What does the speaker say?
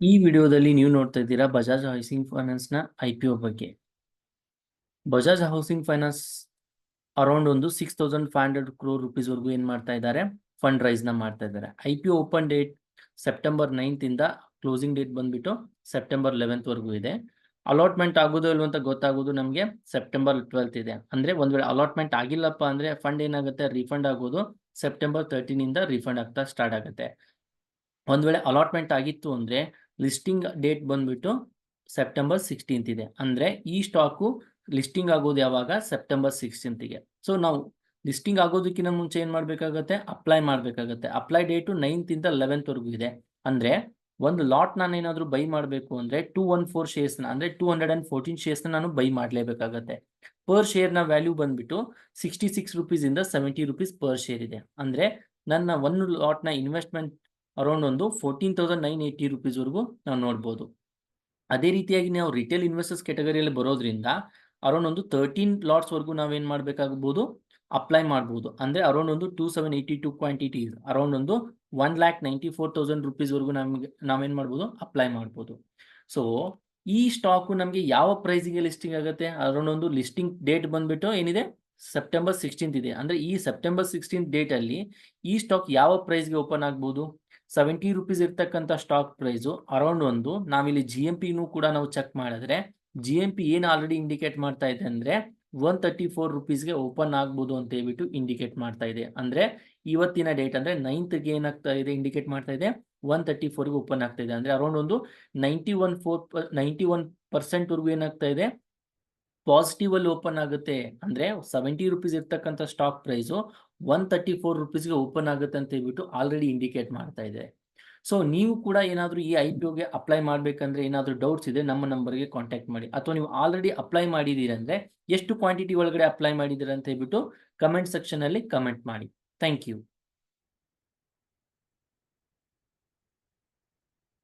ಈ ವಿಡಿಯೋದಲ್ಲಿ ನೀವು ನೋಡ್ತಾ ಇದ್ದೀರಾ ಬಜಾಜ್ ಹೌಸಿಂಗ್ ಫೈನಾನ್ಸ್ನ ಐ ಪಿ ಒ ಬಗ್ಗೆ. ಬಜಾಜ್ ಹೌಸಿಂಗ್ ಫೈನಾನ್ಸ್ ಅರೌಂಡ್ ಒಂದು six thousand five hundred crore rupees ವರೆಗೂ ಏನ್ ಮಾಡ್ತಾ ಇದ್ದಾರೆ? ಫಂಡ್ ರೈಸ್ನ ಮಾಡ್ತಾ ಇದ್ದಾರೆ. I P open date September ninth ಇಂದ ಕ್ಲೋಸಿಂಗ್ ಡೇಟ್ ಬಂದ್ಬಿಟ್ಟು ಸೆಪ್ಟೆಂಬರ್ ಲೆವೆಂತ್ ವರೆಗೂ ಇದೆ. ಅಲಾಟ್ಮೆಂಟ್ ಆಗೋದು ಇಲ್ವಂತ ಗೊತ್ತಾಗೋದು ನಮಗೆ ಸೆಪ್ಟೆಂಬರ್ ಟ್ವೆಲ್ತ್ ಇದೆ. ಅಂದ್ರೆ ಒಂದ್ ವೇಳೆ ಅಲಾಟ್ಮೆಂಟ್ ಆಗಿಲ್ಲಪ್ಪ ಅಂದ್ರೆ ಫಂಡ್ ಏನಾಗುತ್ತೆ? ರಿಫಂಡ್ ಆಗೋದು ಸೆಪ್ಟೆಂಬರ್ ತರ್ಟೀನ್ ಇಂದ ರಿಫಂಡ್ ಆಗ್ತಾ ಸ್ಟಾರ್ಟ್ ಆಗುತ್ತೆ. ಒಂದ್ ವೇಳೆ ಅಲಾಟ್ಮೆಂಟ್ ಆಗಿತ್ತು ಅಂದ್ರೆ ಲಿಸ್ಟಿಂಗ್ ಡೇಟ್ ಬಂದ್ಬಿಟ್ಟು ಸೆಪ್ಟೆಂಬರ್ ಸಿಕ್ಸ್ಟೀನ್ತ್ ಇದೆ. ಅಂದರೆ ಈ ಸ್ಟಾಕು ಲಿಸ್ಟಿಂಗ್ ಆಗೋದು ಯಾವಾಗ? ಸೆಪ್ಟೆಂಬರ್ ಸಿಕ್ಸ್ಟೀನ್ತ್ಗೆ ಸೊ ನಾವು ಲಿಸ್ಟಿಂಗ್ ಆಗೋದಕ್ಕಿಂತ ಮುಂಚೆ ಏನು ಮಾಡಬೇಕಾಗತ್ತೆ? ಅಪ್ಲೈ ಮಾಡಬೇಕಾಗತ್ತೆ. ಅಪ್ಲೈ ಡೇಟು ನೈನ್ತ್ ಇಂದ ಲೆವೆಂತ್ ವರೆಗೂ ಇದೆ. ಅಂದರೆ ಒಂದು ಲಾಟ್ ನಾನು ಏನಾದರೂ ಬೈ ಮಾಡಬೇಕು ಅಂದರೆ ಟೂ ಒನ್ ಫೋರ್ ಶೇರ್ಸ್ನ ಅಂದರೆ ಟೂ ಹಂಡ್ರೆಡ್ ಆ್ಯಂಡ್ ಫೋರ್ಟೀನ್ ಶೇರ್ಸ್ನ ನಾನು ಬೈ ಮಾಡಲೇಬೇಕಾಗತ್ತೆ. ಪರ್ ಶೇರ್ನ ವ್ಯಾಲ್ಯೂ ಬಂದ್ಬಿಟ್ಟು ಸಿಕ್ಸ್ಟಿ ಸಿಕ್ಸ್ ರುಪೀಸಿಂದ ಸೆವೆಂಟಿ ರುಪೀಸ್ ಪರ್ ಶೇರ್ ಇದೆ. ಅಂದರೆ ನನ್ನ ಒಂದು ಲಾಟ್ನ ಇನ್ವೆಸ್ಟ್ಮೆಂಟ್ ಅರೌಂಡ್ ಒಂದು ಫೋರ್ಟೀನ್ ತೌಸಂಡ್ ನೈನ್ ಏಯ್ಟಿ ರುಪೀಸ್ವರೆಗೂ ನಾವು ನೋಡ್ಬೋದು. ಅದೇ ರೀತಿಯಾಗಿ ನಾವು ರಿಟೇಲ್ ಇನ್ವೆಸ್ಟರ್ಸ್ ಕೆಟಗರಿಯಲ್ಲಿ ಬರೋದ್ರಿಂದ ಅರೌಂಡ್ ಒಂದು ತರ್ಟೀನ್ ಲಾಟ್ಸ್ವರೆಗೂ ನಾವೇನು ಮಾಡಬೇಕಾಗಬಹುದು ಅಪ್ಲೈ ಮಾಡ್ಬೋದು. ಅಂದ್ರೆ ಅರೌಂಡ್ ಒಂದು two seven eighty to quantities around ಒಂದು one lakh ninety four thousand ರುಪೀಸ್ವರೆಗೂ ನಮಗೆ ನಾವೇನು ಮಾಡ್ಬೋದು ಅಪ್ಲೈ ಮಾಡ್ಬೋದು. ಸೊ ಈ ಸ್ಟಾಕು ನಮಗೆ ಯಾವ ಪ್ರೈಸಿಗೆ ಲಿಸ್ಟಿಂಗ್ ಆಗುತ್ತೆ? ಅರೌಂಡ್ ಒಂದು ಲಿಸ್ಟಿಂಗ್ ಡೇಟ್ ಬಂದ್ಬಿಟ್ಟು ಏನಿದೆ? ಸೆಪ್ಟೆಂಬರ್ ಸಿಕ್ಸ್ಟೀನ್ತ್ ಇದೆ. ಅಂದ್ರೆ ಈ ಸೆಪ್ಟೆಂಬರ್ ಸಿಕ್ಸ್ಟೀನ್ ಡೇಟ್ ಅಲ್ಲಿ ಈ ಸ್ಟಾಕ್ ಯಾವ ಪ್ರೈಸ್ಗೆ ಓಪನ್ ಆಗ್ಬೋದು? ಸೆವೆಂಟಿ ರುಪೀಸ್ ಇರ್ತಕ್ಕಂಥ ಸ್ಟಾಕ್ ಪ್ರೈಸು ಅರೌಂಡ್ ಒಂದು, ನಾವಿಲ್ಲಿ ಜಿ ಎಂ ಪಿನೂ ಕೂಡ ನಾವು ಚೆಕ್ ಮಾಡಿದ್ರೆ ಜಿ ಎಂ ಪಿ ಏನು ಆಲ್ರೆಡಿ ಇಂಡಿಕೇಟ್ ಮಾಡ್ತಾ ಇದೆ ಅಂದರೆ ಒನ್ ತರ್ಟಿ ಫೋರ್ ರುಪೀಸ್ಗೆ ಓಪನ್ ಆಗ್ಬೋದು ಅಂತ ಹೇಳ್ಬಿಟ್ಟು ಇಂಡಿಕೇಟ್ ಮಾಡ್ತಾ ಇದೆ. ಅಂದರೆ, ಇವತ್ತಿನ ಡೇಟ್ ಅಂದರೆ ನೈನ್ತ್ಗೆ ಏನಾಗ್ತಾ ಇದೆ ಇಂಡಿಕೇಟ್ ಮಾಡ್ತಾ ಇದೆ ಒನ್ ತರ್ಟಿ ಫೋರ್ಗೆ ಓಪನ್ ಆಗ್ತಾ ಇದೆ. ಅಂದರೆ ಅರೌಂಡ್ ಒಂದು ninety one four ninety one ಪರ್ಸೆಂಟ್ವರೆಗೂ ಏನಾಗ್ತಾ ಇದೆ ಪಾಸಿಟಿವ್ ಅಲ್ಲಿ ಓಪನ್ ಆಗುತ್ತೆ ಅಂದ್ರೆ ಸೆವೆಂಟಿ ರುಪೀಸ್ ಇರ್ತಕ್ಕಂಥ stock price one thirty four ರುಪೀಸ್ಗೆ open ಆಗುತ್ತೆ ಅಂತ ಹೇಳ್ಬಿಟ್ಟು ಆಲ್ರೆಡಿ ಇಂಡಿಕೇಟ್ ಮಾಡ್ತಾ ಇದೆ. ಸೊ ನೀವು ಕೂಡ ಏನಾದರೂ ಈ ಐ ಪಿ ಅಪ್ಲೈ ಮಾಡಬೇಕಂದ್ರೆ ಏನಾದರೂ ಡೌಟ್ಸ್ ಇದೆ, ನಮ್ಮ ನಂಬರ್ಗೆ ಕಾಂಟ್ಯಾಕ್ಟ್ ಮಾಡಿ. ಅಥವಾ ನೀವು ಆಲ್ರೆಡಿ ಅಪ್ಲೈ ಮಾಡಿದ್ದೀರಂದ್ರೆ ಎಷ್ಟು ಕ್ವಾಂಟಿಟಿ ಒಳಗಡೆ ಅಪ್ಲೈ ಮಾಡಿದ್ದೀರ ಅಂತ ಹೇಳ್ಬಿಟ್ಟು ಕಮೆಂಟ್ ಸೆಕ್ಷನ್ ಅಲ್ಲಿ ಕಮೆಂಟ್ ಮಾಡಿ. Thank you